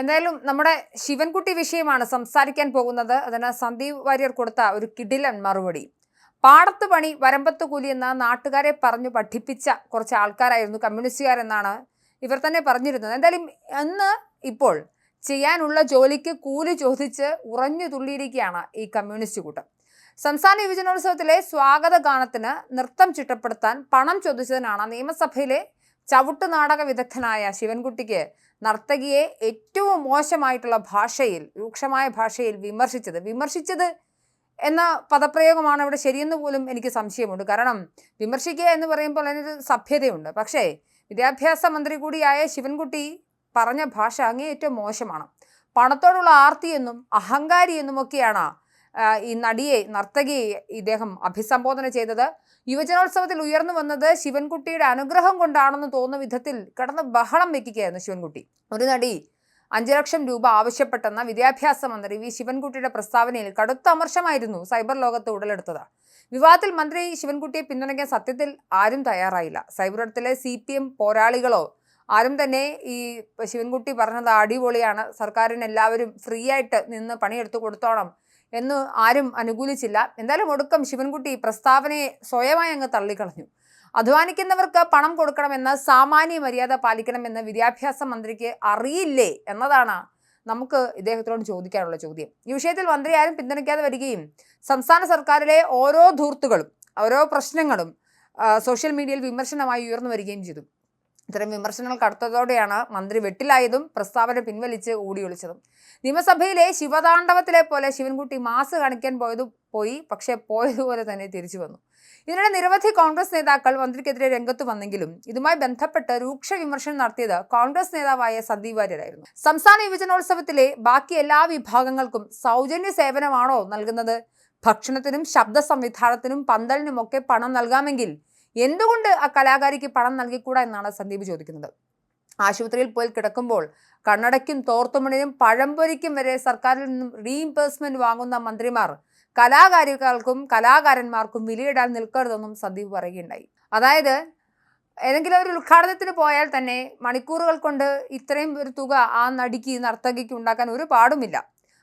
എന്തായാലും നമ്മുടെ ശിവൻകുട്ടി വിഷയമാണ് സംസാരിക്കാൻ പോകുന്നത്. അതിന് സന്ദീപ് വാര്യർ കൊടുത്ത ഒരു കിടിലൻ മറുപടി. പാടത്ത് പണി വരമ്പത്ത് കൂലി എന്ന നാട്ടുകാരെ പറഞ്ഞു പഠിപ്പിച്ച കുറച്ച് ആൾക്കാരായിരുന്നു കമ്മ്യൂണിസ്റ്റുകാരെന്നാണ് ഇവർ തന്നെ പറഞ്ഞിരുന്നത്. എന്തായാലും അന്ന് ഇപ്പോൾ ചെയ്യാനുള്ള ജോലിക്ക് കൂലി ചോദിച്ച് ഉറഞ്ഞു തുള്ളിയിരിക്കുകയാണ് ഈ കമ്മ്യൂണിസ്റ്റ് കൂട്ടം. സംസ്ഥാന യുവജനോത്സവത്തിലെ സ്വാഗത ഗാനത്തിന് നൃത്തം ചിട്ടപ്പെടുത്താൻ പണം ചോദിച്ചതിനാണ് നിയമസഭയിലെ ചവിട്ട് നാടക വിദഗ്ധനായ ശിവൻകുട്ടിക്ക് നർത്തകിയെ ഏറ്റവും മോശമായിട്ടുള്ള ഭാഷയിൽ രൂക്ഷമായ ഭാഷയിൽ വിമർശിച്ചത്. വിമർശിച്ചത് എന്ന പദപ്രയോഗമാണ് ഇവിടെ ശരിയെന്ന് പോലും എനിക്ക് സംശയമുണ്ട്. കാരണം വിമർശിക്കുക എന്ന് പറയുമ്പോൾ അതിനൊരു സഭ്യതയുണ്ട്. പക്ഷേ വിദ്യാഭ്യാസ മന്ത്രി കൂടിയായ ശിവൻകുട്ടി പറഞ്ഞ ഭാഷ അങ്ങേയറ്റം മോശമാണ്. പണത്തോടുള്ള ആർത്തിയെന്നും അഹങ്കാരി എന്നുമൊക്കെയാണ് ആ, ഈ നടിയെ നർത്തകിയെ ഇദ്ദേഹം അഭിസംബോധന ചെയ്തത്. യുവജനോത്സവത്തിൽ ഉയർന്നു വന്നത് ശിവൻകുട്ടിയുടെ അനുഗ്രഹം കൊണ്ടാണെന്ന് തോന്നുന്ന വിധത്തിൽ കിടന്ന് ബഹളം വെക്കുകയായിരുന്നു ശിവൻകുട്ടി. ഒരു നടി അഞ്ചു ലക്ഷം രൂപ ആവശ്യപ്പെട്ടെന്ന വിദ്യാഭ്യാസ മന്ത്രി വി ശിവൻകുട്ടിയുടെ പ്രസ്താവനയിൽ കടുത്ത അമർശമായിരുന്നു സൈബർ ലോകത്ത് ഉടലെടുത്തത്. വിവാദത്തിൽ മന്ത്രി ശിവൻകുട്ടിയെ പിന്തുണയ്ക്കാൻ സത്യത്തിൽ ആരും തയ്യാറായില്ല. സൈബർ ഇടത്തിലെ സി പി എം പോരാളികളോ ആരും തന്നെ ഈ ശിവൻകുട്ടി പറഞ്ഞത് അടിപൊളിയാണ്. സർക്കാരിന് എല്ലാവരും ഫ്രീ ആയിട്ട് നിന്ന് പണിയെടുത്ത് കൊടുത്തോണം. എന്ന് ആരും അനുകൂലിച്ചില്ല. എന്തായാലും ഒടുക്കം ശിവൻകുട്ടി പ്രസ്താവനയെ സ്വയമായി അങ്ങ് തള്ളിക്കളഞ്ഞു. അധ്വാനിക്കുന്നവർക്ക് പണം കൊടുക്കണമെന്ന് സാമാന്യ മര്യാദ പാലിക്കണമെന്ന് വിദ്യാഭ്യാസ മന്ത്രിക്ക് അറിയില്ലേ എന്നതാണ് നമുക്ക് ഇദ്ദേഹത്തിനോട് ചോദിക്കാനുള്ള ചോദ്യം. ഈ വിഷയത്തിൽ മന്ത്രി ആരും പിന്തുണയ്ക്കാതെ വരികയും സംസ്ഥാന സർക്കാരിലെ ഓരോ ധൂർത്തുകളും ഓരോ പ്രശ്നങ്ങളും സോഷ്യൽ മീഡിയയിൽ വിമർശനമായി ഉയർന്നു വരികയും ചെയ്തു. ഇത്തരം വിമർശനങ്ങൾ കടുത്തതോടെയാണ് മന്ത്രി വെട്ടിലായതും പ്രസ്താവന പിൻവലിച്ച് ഓടിയൊളിച്ചതും നിയമസഭയിലെ ശിവതാണ്ഡവത്തിലെ പോലെ ശിവൻകുട്ടി മാസ് കാണിക്കാൻ പോയത് പോയി പക്ഷേ പോയതുപോലെ തന്നെ തിരിച്ചു വന്നു. ഇതിനിടെ നിരവധി കോൺഗ്രസ് നേതാക്കൾ മന്ത്രിക്കെതിരെ രംഗത്ത് വന്നെങ്കിലും ഇതുമായി ബന്ധപ്പെട്ട് രൂക്ഷ വിമർശനം നടത്തിയത് കോൺഗ്രസ് നേതാവായ സന്ദീപ് വാര്യരായിരുന്നു. സംസ്ഥാന യുവജനോത്സവത്തിലെ ബാക്കി എല്ലാ വിഭാഗങ്ങൾക്കും സൗജന്യ സേവനമാണോ നൽകുന്നത്? ഭക്ഷണത്തിനും ശബ്ദ സംവിധാനത്തിനും പന്തലിനുമൊക്കെ പണം നൽകാമെങ്കിൽ എന്തുകൊണ്ട് ആ കലാകാരിക്ക് പണം നൽകിക്കൂടാ എന്നാണ് സന്ദീപ് ചോദിക്കുന്നത്. ആശുപത്രിയിൽ പോയി കിടക്കുമ്പോൾ കണ്ണടയ്ക്കും തോർത്തുമണിനും പഴംപൊരിക്കും വരെ സർക്കാരിൽ നിന്നും റീഇംബേഴ്സ്മെന്റ് വാങ്ങുന്ന മന്ത്രിമാർ കലാകാരികൾക്കും കലാകാരന്മാർക്കും വിലയിടാൻ നിൽക്കരുതെന്നും സന്ദീപ് പറയുകയുണ്ടായി. അതായത് ഏതെങ്കിലും ഒരു ഉദ്ഘാടനത്തിന് പോയാൽ തന്നെ മണിക്കൂറുകൾ കൊണ്ട് ഇത്രയും ഒരു തുക ആ നടിക്ക് നർത്തകിക്ക് ഉണ്ടാക്കാൻ ഒരു പാടുമില്ല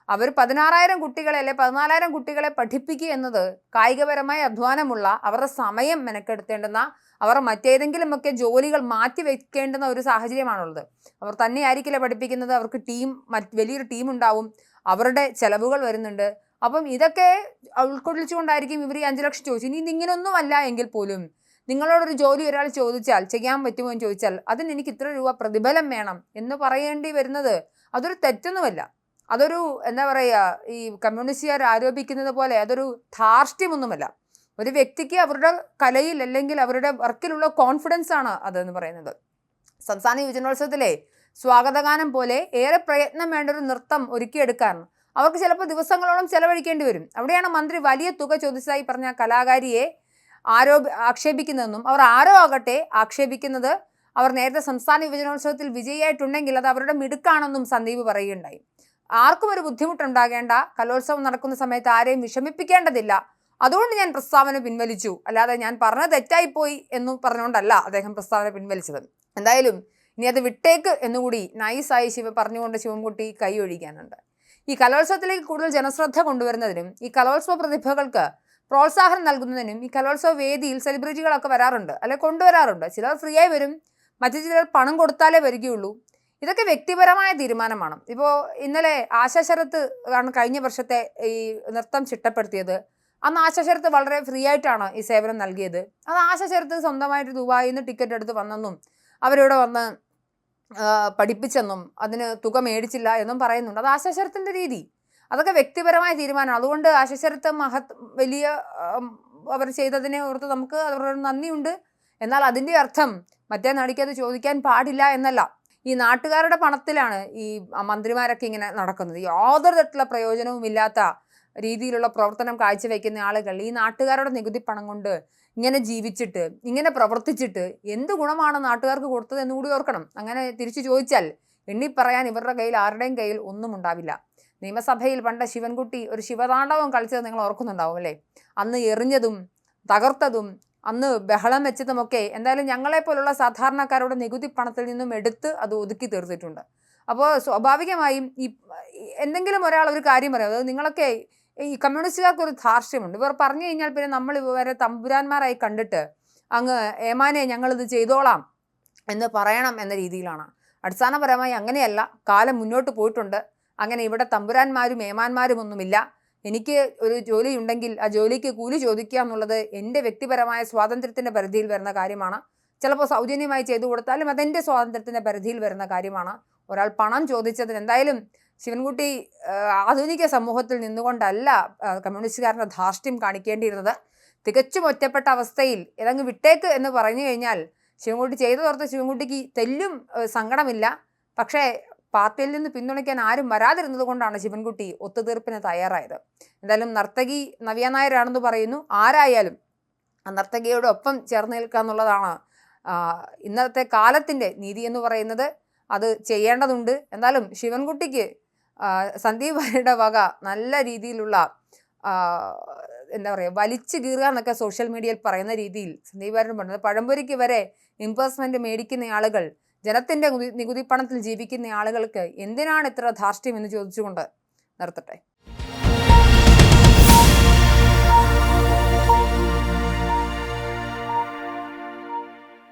അവർ പതിനാറായിരം കുട്ടികളെ അല്ലെ പതിനാലായിരം കുട്ടികളെ പഠിപ്പിക്കുക എന്നത് കായികപരമായ അധ്വാനമുള്ള അവരുടെ സമയം മെനക്കെടുത്തേണ്ടുന്ന അവർ മറ്റേതെങ്കിലുമൊക്കെ ജോലികൾ മാറ്റി വെക്കേണ്ടുന്ന ഒരു സാഹചര്യമാണുള്ളത്. അവർ തന്നെയായിരിക്കില്ല പഠിപ്പിക്കുന്നത്? അവർക്ക് ടീം വലിയൊരു ടീം ഉണ്ടാവും. അവരുടെ ചെലവുകൾ വരുന്നുണ്ട്. അപ്പം ഇതൊക്കെ ഉൾക്കൊള്ളിച്ചുകൊണ്ടായിരിക്കും ഇവർ ഈ അഞ്ച് ലക്ഷം ചോദിച്ചു ഇനി ഇതിങ്ങനൊന്നും അല്ല എങ്കിൽ പോലും നിങ്ങളോടൊരു ജോലി ഒരാൾ ചോദിച്ചാൽ ചെയ്യാൻ പറ്റുമോ എന്ന് ചോദിച്ചാൽ അതിന് എനിക്ക് ഇത്ര രൂപ പ്രതിഫലം വേണം എന്ന് പറയേണ്ടി വരുന്നത് അതൊരു തെറ്റൊന്നുമല്ല. അതൊരു എന്താ പറയുക ഈ കമ്മ്യൂണിസ്റ്റുകാർ ആരോപിക്കുന്നത് പോലെ അതൊരു ധാർഷ്ട്യമൊന്നുമല്ല. ഒരു വ്യക്തിക്ക് അവരുടെ കലയിൽ അല്ലെങ്കിൽ അവരുടെ വർക്കിലുള്ള കോൺഫിഡൻസ് ആണ് അതെന്ന് പറയുന്നത്. സംസ്ഥാന യുവജനോത്സവത്തിലെ സ്വാഗതഗാനം പോലെ ഏറെ പ്രയത്നം വേണ്ട ഒരു നൃത്തം ഒരുക്കിയെടുക്കാൻ അവർക്ക് ചിലപ്പോൾ ദിവസങ്ങളോളം ചെലവഴിക്കേണ്ടി വരും. അവിടെയാണ് മന്ത്രി വലിയ തുക ചോദിച്ചതായി പറഞ്ഞ കലാകാരിയെ ആരോപ ആക്ഷേപിക്കുന്നതെന്നും അവർ ആരോ ആകട്ടെ ആക്ഷേപിക്കുന്നത് അവർ നേരത്തെ സംസ്ഥാന യുവജനോത്സവത്തിൽ വിജയിയായിട്ടുണ്ടെങ്കിൽ അത് അവരുടെ മിടുക്കാണെന്നും സന്ദീപ് പറയുകയുണ്ടായി. ആർക്കും ഒരു ബുദ്ധിമുട്ടുണ്ടാകേണ്ട. കലോത്സവം നടക്കുന്ന സമയത്ത് ആരെയും വിഷമിപ്പിക്കേണ്ടതില്ല. അതുകൊണ്ട് ഞാൻ പ്രസ്താവന പിൻവലിച്ചു. അല്ലാതെ ഞാൻ പറഞ്ഞത് തെറ്റായിപ്പോയി എന്ന് പറഞ്ഞുകൊണ്ടല്ല അദ്ദേഹം പ്രസ്താവന പിൻവലിച്ചത്. എന്തായാലും ഇനി അത് വിട്ടേക്ക് എന്നുകൂടി നൈസായി ശിവ പറഞ്ഞുകൊണ്ട് ശിവൻകുട്ടി കൈ ഒഴിക്കാനുണ്ട്. ഈ കലോത്സവത്തിലേക്ക് കൂടുതൽ ജനശ്രദ്ധ കൊണ്ടുവരുന്നതിനും ഈ കലോത്സവ പ്രതിഭകൾക്ക് പ്രോത്സാഹനം നൽകുന്നതിനും ഈ കലോത്സവ വേദിയിൽ സെലിബ്രിറ്റികളൊക്കെ വരാറുണ്ട്. അല്ലെ കൊണ്ടുവരാറുണ്ട്. ചിലർ ഫ്രീ ആയി വരും. മറ്റു ചിലർ പണം കൊടുത്താലേ വരികയുള്ളൂ. ഇതൊക്കെ വ്യക്തിപരമായ തീരുമാനമാണ്. ഇപ്പോൾ ഇന്നലെ ആശാ ശരത്ത് ആണ് കഴിഞ്ഞ വർഷത്തെ ഈ നൃത്തം ചിട്ടപ്പെടുത്തിയത്. അന്ന് ആശാ ശരത്ത് വളരെ ഫ്രീ ആയിട്ടാണ് ഈ സേവനം നൽകിയത്. അത് ആശാ ശരത്ത് സ്വന്തമായിട്ട് ദുബായിൽ നിന്ന് ടിക്കറ്റ് എടുത്ത് വന്നെന്നും അവരിവിടെ വന്ന് പഠിപ്പിച്ചെന്നും അതിന് തുക മേടിച്ചില്ല എന്നും പറയുന്നുണ്ട്. അത് ആശാ ശരത്തിന്റെ രീതി. അതൊക്കെ വ്യക്തിപരമായ തീരുമാനമാണ്. അതുകൊണ്ട് ആശാ ശരത്ത് മഹത് വലിയ അവർ ചെയ്തതിനെ ഓർത്ത് നമുക്ക് അവരോട് നന്ദിയുണ്ട്. എന്നാൽ അതിന്റെ അർത്ഥം മറ്റേ നടിക്കത് ചോദിക്കാൻ പാടില്ല എന്നല്ല. ഈ നാട്ടുകാരുടെ പണത്തിലാണ് ഈ മന്ത്രിമാരൊക്കെ ഇങ്ങനെ നടക്കുന്നത്. യാതൊരു തരത്തിലുള്ള പ്രയോജനവും ഇല്ലാത്ത രീതിയിലുള്ള പ്രവർത്തനം കാഴ്ചവെക്കുന്ന ആളുകൾ ഈ നാട്ടുകാരുടെ നികുതി പണം കൊണ്ട് ഇങ്ങനെ ജീവിച്ചിട്ട് ഇങ്ങനെ പ്രവർത്തിച്ചിട്ട് എന്ത് ഗുണമാണ് നാട്ടുകാർക്ക് കൊടുത്തത് എന്നുകൂടി ഓർക്കണം. അങ്ങനെ തിരിച്ചു ചോദിച്ചാൽ എണ്ണി പറയാൻ ഇവരുടെ കയ്യിൽ ആരുടെയും കയ്യിൽ ഒന്നും ഉണ്ടാവില്ല. നിയമസഭയിൽ പണ്ട് ശിവൻകുട്ടി ഒരു ശിവതാണ്ഡവം കളിച്ചത് നിങ്ങൾ ഓർക്കുന്നുണ്ടാവും അല്ലേ? അന്ന് എറിഞ്ഞതും തകർത്തതും അന്ന് ബഹളം വെച്ചതുമൊക്കെ എന്തായാലും ഞങ്ങളെപ്പോലുള്ള സാധാരണക്കാരുടെ നികുതി പണത്തിൽ നിന്നും എടുത്ത് അത് ഒതുക്കി തീർത്തിട്ടുണ്ട്. അപ്പോൾ സ്വാഭാവികമായും ഈ എന്തെങ്കിലും ഒരാൾ ഒരു കാര്യം പറയും അതായത് നിങ്ങളൊക്കെ ഈ കമ്മ്യൂണിസ്റ്റുകാർക്ക് ഒരു ധാർഷ്ട്യമുണ്ട്. ഇവർ പറഞ്ഞു കഴിഞ്ഞാൽ പിന്നെ നമ്മൾ ഇവരെ തമ്പുരാന്മാരായി കണ്ടിട്ട് അങ്ങ് ഏമാനെ ഞങ്ങളിത് ചെയ്തോളാം എന്ന് പറയണം എന്ന രീതിയിലാണ്. അടിസ്ഥാനപരമായി അങ്ങനെയല്ല കാലം മുന്നോട്ട് പോയിട്ടുണ്ട്. അങ്ങനെ ഇവിടെ തമ്പുരാന്മാരും ഏമാന്മാരും ഒന്നുമില്ല. എനിക്ക് ഒരു ജോലി ഉണ്ടെങ്കിൽ ആ ജോലിക്ക് കൂലി ചോദിക്കുക എന്നുള്ളത് എന്റെ വ്യക്തിപരമായ സ്വാതന്ത്ര്യത്തിന്റെ പരിധിയിൽ വരുന്ന കാര്യമാണ്. ചിലപ്പോൾ സൗജന്യമായി ചെയ്തു കൊടുത്താലും അതെന്റെ സ്വാതന്ത്ര്യത്തിന്റെ പരിധിയിൽ വരുന്ന കാര്യമാണ്. ഒരാൾ പണം ചോദിച്ചതിന് എന്തായാലും ശിവൻകുട്ടി ആധുനിക സമൂഹത്തിൽ നിന്നുകൊണ്ടല്ല കമ്മ്യൂണിസ്റ്റുകാരുടെ ധാർഷ്ട്യം കാണിക്കേണ്ടിയിരുന്നത്. തികച്ചും ഒറ്റപ്പെട്ട അവസ്ഥയിൽ ഏതങ്ങ് വിട്ടേക്ക് എന്ന് പറഞ്ഞു കഴിഞ്ഞാൽ ശിവൻകുട്ടി ചെയ്തതോർത്ത് ശിവൻകുട്ടിക്ക് തെല്ലും സങ്കടമില്ല. പക്ഷേ പാർട്ടിയിൽ നിന്ന് പിന്തുണയ്ക്കാൻ ആരും വരാതിരുന്നത് കൊണ്ടാണ് ശിവൻകുട്ടി ഒത്തുതീർപ്പിന് തയ്യാറായത്. എന്തായാലും നർത്തകി നവ്യ നായരാണെന്ന് പറയുന്നു. ആരായാലും ആ നർത്തകിയോടൊപ്പം ചേർന്ന് നിൽക്കുക എന്നുള്ളതാണ് ഇന്നത്തെ കാലത്തിന്റെ നീതി എന്ന് പറയുന്നത്. അത് ചെയ്യേണ്ടതുണ്ട്. എന്നാലും ശിവൻകുട്ടിക്ക് സന്ദീപ് വാര്യയുടെ വക നല്ല രീതിയിലുള്ള എന്താ പറയുക വലിച്ചു കീറുക എന്നൊക്കെ സോഷ്യൽ മീഡിയയിൽ പറയുന്ന രീതിയിൽ സന്ദീപ് വാര്യൻ പറഞ്ഞത്. പഴംപൊരിക്ക് വരെ ഇമ്പേഴ്സ്മെന്റ് മേടിക്കുന്ന ആളുകൾ ജനത്തിന്റെ നികുതി- നികുതി പണത്തിൽ ജീവിക്കുന്ന ആളുകൾക്ക് എന്തിനാണ് ഇത്ര ധാർഷ്ട്യം എന്ന് ചോദിച്ചുകൊണ്ട് നിർത്തട്ടെ.